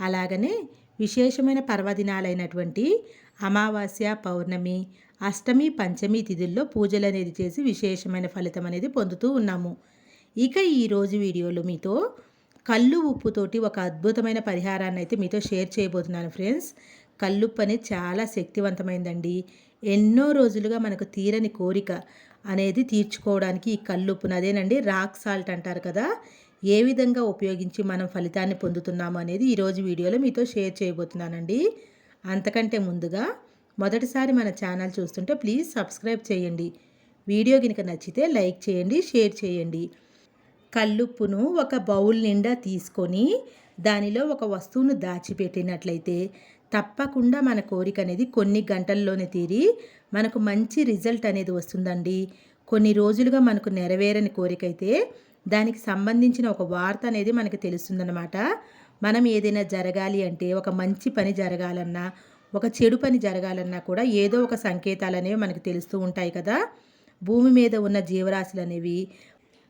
అలాగనే విశేషమైన పర్వదినాలైనటువంటి అమావాస్య పౌర్ణమి అష్టమి పంచమి తిథుల్లో పూజలు అనేది చేసి విశేషమైన ఫలితం అనేది పొందుతూ ఉన్నాము. ఇక ఈరోజు వీడియోలో మీతో కళ్ళు ఉప్పుతోటి ఒక అద్భుతమైన పరిహారాన్ని అయితే మీతో షేర్ చేయబోతున్నాను ఫ్రెండ్స్. కల్లుప్పు అనేది చాలా శక్తివంతమైందండి. ఎన్నో రోజులుగా మనకు తీరని కోరిక అనేది తీర్చుకోవడానికి ఈ కల్లుప్పును అదేనండి రాక్ సాల్ట్ అంటారు కదా. ఏ విధంగా ఉపయోగించి మనం ఫలితాన్ని పొందుతున్నాము అనేది ఈరోజు వీడియోలో మీతో షేర్ చేయబోతున్నానండి. అంతకంటే ముందుగా మొదటిసారి మన ఛానల్ చూస్తుంటే ప్లీజ్ సబ్స్క్రైబ్ చేయండి. వీడియో కనుక నచ్చితే లైక్ చేయండి షేర్ చేయండి. కల్లుప్పును ఒక బౌల్ నిండా తీసుకొని దానిలో ఒక వస్తువును దాచిపెట్టినట్లయితే తప్పకుండా మన కోరిక అనేది కొన్ని గంటల్లోనే తీరి మనకు మంచి రిజల్ట్ అనేది వస్తుందండి. కొన్ని రోజులుగా మనకు నెరవేరని కోరికైతే దానికి సంబంధించిన ఒక వార్త అనేది మనకు తెలుస్తుందన్నమాట. మనం ఏదైనా జరగాలి అంటే ఒక మంచి పని జరగాలన్నా ఒక చెడు పని జరగాలన్నా కూడా ఏదో ఒక సంకేతాలు అనేవి మనకు తెలుస్తూ ఉంటాయి కదా. భూమి మీద ఉన్న జీవరాశులు అనేవి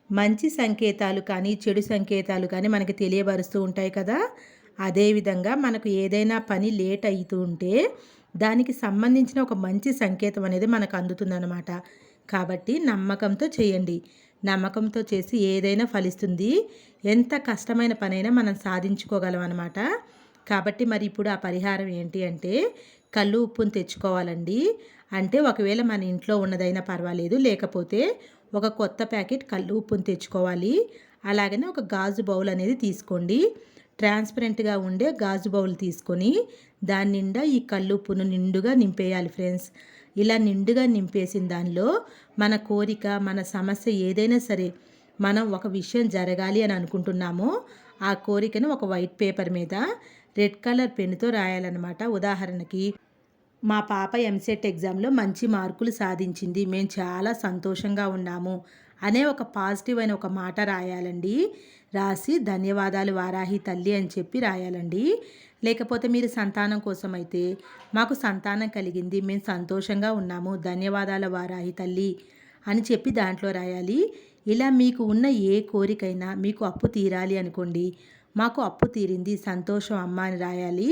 మంచి సంకేతాలు కానీ చెడు సంకేతాలు కానీ మనకి తెలియబరుస్తూ ఉంటాయి కదా. అదేవిధంగా మనకు ఏదైనా పని లేట్ అవుతూ ఉంటే దానికి సంబంధించిన ఒక మంచి సంకేతం అనేది మనకు అందుతుందన్నమాట. కాబట్టి నమ్మకంతో చేయండి. నమ్మకంతో చేసి ఏదైనా ఫలిస్తుంది. ఎంత కష్టమైన పనైనా మనం సాధించుకోగలం అనమాట కాబట్టి మరి ఇప్పుడు ఆ పరిహారం ఏంటి అంటే కళ్ళు ఉప్పును తెచ్చుకోవాలండి. అంటే ఒకవేళ మన ఇంట్లో ఉన్నదైనా పర్వాలేదు. లేకపోతే ఒక కొత్త ప్యాకెట్ కళ్ళు ఉప్పును తెచ్చుకోవాలి. అలాగనే ఒక గాజు బౌల్ అనేది తీసుకోండి. ట్రాన్స్పరెంట్గా ఉండే గాజు బౌల్ తీసుకొని దాని నిండా ఈ కళ్ళు ఉప్పును నిండుగా నింపేయాలి ఫ్రెండ్స్. ఇలా నిండుగా నింపేసిన దానిలో మన కోరిక మన సమస్య ఏదైనా సరే మనం ఒక విషయం జరగాలి అని అనుకుంటున్నామో ఆ కోరికను ఒక వైట్ పేపర్ మీద రెడ్ కలర్ పెన్నుతో రాయాలన్నమాట. ఉదాహరణకి మా పాప ఎంసెట్ ఎగ్జామ్లో మంచి మార్కులు సాధించింది. మేము చాలా సంతోషంగా ఉన్నాము. అనే ఒక పాజిటివ్ అయిన ఒక మాట రాయాలండి. రాసి ధన్యవాదాలు వారాహి తల్లి అని చెప్పి రాయాలండి. లేకపోతే మీరు సంతానం కోసం అయితే మాకు సంతానం కలిగింది మేము సంతోషంగా ఉన్నాము ధన్యవాదాల వారాహి తల్లి అని చెప్పి దాంట్లో రాయాలి. ఇలా మీకు ఉన్న ఏ కోరికైనా మీకు అప్పు తీరాలి అనుకోండి. మాకు అప్పు తీరింది సంతోషం అమ్మ అని రాయాలి.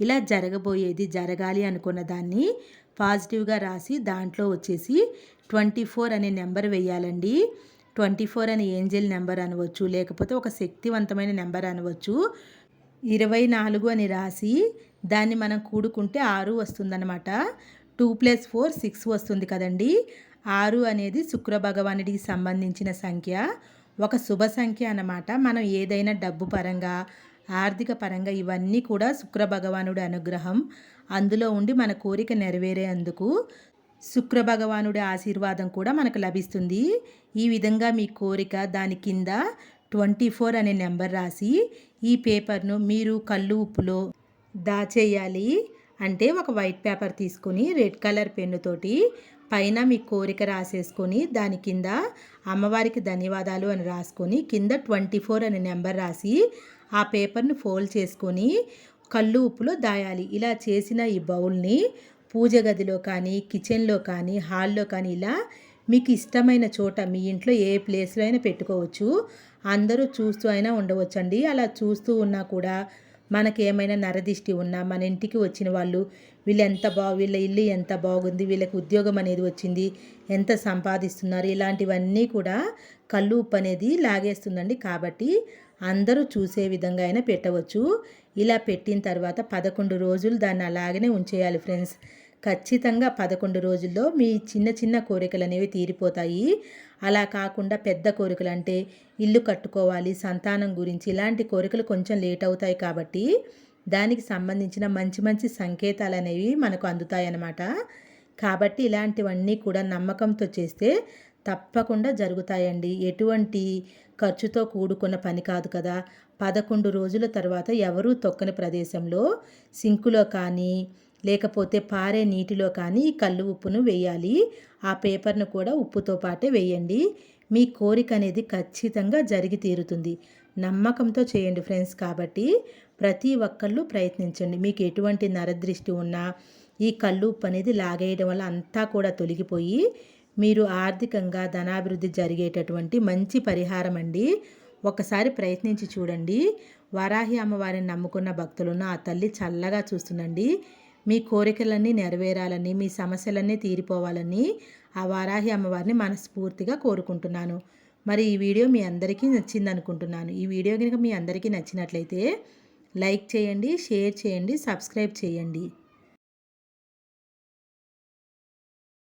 ఇలా జరగబోయేది జరగాలి అనుకున్న దాన్ని పాజిటివ్గా రాసి దాంట్లో వచ్చేసి ట్వంటీ ఫోర్ అనే నెంబర్ వేయాలండి. ట్వంటీ ఫోర్ అనే ఏంజల్ నెంబర్ అనవచ్చు లేకపోతే ఒక శక్తివంతమైన నెంబర్ అనవచ్చు. ఇరవై నాలుగు అని రాసి దాన్ని మనం కూడుకుంటే ఆరు వస్తుందన్నమాట. టూ ప్లస్ ఫోర్ సిక్స్ వస్తుంది కదండి. ఆరు అనేది శుక్ర భగవానుడికి సంబంధించిన సంఖ్య. ఒక శుభ సంఖ్య అన్నమాట. మనం ఏదైనా డబ్బు పరంగా ఆర్థిక పరంగా ఇవన్నీ కూడా శుక్ర భగవానుడి అనుగ్రహం. అందులో ఉండి మన కోరిక నెరవేరేందుకు శుక్ర భగవానుడి ఆశీర్వాదం కూడా మనకు లభిస్తుంది. ఈ విధంగా మీ కోరిక దాని కింద ట్వంటీ ఫోర్ అనే నెంబర్ రాసి ఈ పేపర్ను మీరు కళ్ళు ఉప్పులో దాచేయాలి. అంటే ఒక వైట్ పేపర్ తీసుకొని రెడ్ కలర్ పెన్నుతోటి పైన మీ కోరిక రాసేసుకొని దాని కింద అమ్మవారికి ధన్యవాదాలు అని రాసుకొని కింద ట్వంటీ ఫోర్ అనే నెంబర్ రాసి ఆ పేపర్ని ఫోల్డ్ చేసుకొని కళ్ళు ఉప్పులో దాయాలి. ఇలా చేసిన ఈ బౌల్ని పూజ గదిలో కానీ కిచెన్లో కానీ హాల్లో కానీ ఇలా మీకు ఇష్టమైన చోట మీ ఇంట్లో ఏ ప్లేస్లో అయినా పెట్టుకోవచ్చు. అందరూ చూస్తూ అయినా ఉండవచ్చండి. అలా చూస్తూ ఉన్నా కూడా మనకి ఏమైనా నరదిష్టి ఉన్నా మన ఇంటికి వచ్చిన వాళ్ళు వీళ్ళు ఎంత బాగు వీళ్ళ ఇల్లు ఎంత బాగుంది వీళ్ళకి ఉద్యోగం అనేది వచ్చింది ఎంత సంపాదిస్తున్నారు ఇలాంటివన్నీ కూడా కళ్ళు ఉప్పు అనేది లాగేస్తుందండి. కాబట్టి అందరూ చూసే విధంగా అయినా పెట్టవచ్చు. ఇలా పెట్టిన తర్వాత పదకొండు రోజులు దాన్ని అలాగనే ఉంచేయాలి ఫ్రెండ్స్. ఖచ్చితంగా పదకొండు రోజుల్లో మీ చిన్న చిన్న కోరికలు అనేవి తీరిపోతాయి. అలా కాకుండా పెద్ద కోరికలు అంటే ఇల్లు కట్టుకోవాలి సంతానం గురించి ఇలాంటి కోరికలు కొంచెం లేట్ అవుతాయి కాబట్టి దానికి సంబంధించిన మంచి మంచి సంకేతాలు అనేవి మనకు అందుతాయి అన్నమాట కాబట్టి ఇలాంటివన్నీ కూడా నమ్మకంతో చేస్తే తప్పకుండా జరుగుతాయండి. ఎటువంటి ఖర్చుతో కూడుకున్న పని కాదు కదా. పదకొండు రోజుల తర్వాత ఎవరూ తొక్కని ప్రదేశంలో సింకులో కానీ లేకపోతే పారే నీటిలో కానీ కళ్ళు ఉప్పును వేయాలి. ఆ పేపర్ను కూడా ఉప్పుతో పాటే వేయండి. మీ కోరిక అనేది ఖచ్చితంగా జరిగి తీరుతుంది. నమ్మకంతో చేయండి ఫ్రెండ్స్ కాబట్టి ప్రతి ఒక్కళ్ళు ప్రయత్నించండి. మీకు ఎటువంటి నరదృష్టి ఉన్నా ఈ కళ్ళు ఉప్పు అనేది లాగేయడం వల్ల అంతా కూడా తొలగిపోయి మీరు ఆర్థికంగా ధనాభివృద్ధి జరిగేటటువంటి మంచి పరిహారం అండి. ఒకసారి ప్రయత్నించి చూడండి. వారాహి అమ్మవారిని నమ్ముకున్న భక్తులను ఆ తల్లి చల్లగా చూస్తుందండి. మీ కోరికలన్నీ నెరవేరాలని మీ సమస్యలన్నీ తీరిపోవాలని ఆ వారాహి అమ్మవారిని మనస్ఫూర్తిగా కోరుకుంటున్నాను. మరి ఈ వీడియో మీ అందరికీ నచ్చింది అనుకుంటున్నాను ఈ వీడియో కనుక మీ అందరికీ నచ్చినట్లయితే లైక్ చేయండి షేర్ చేయండి సబ్స్క్రైబ్ చేయండి.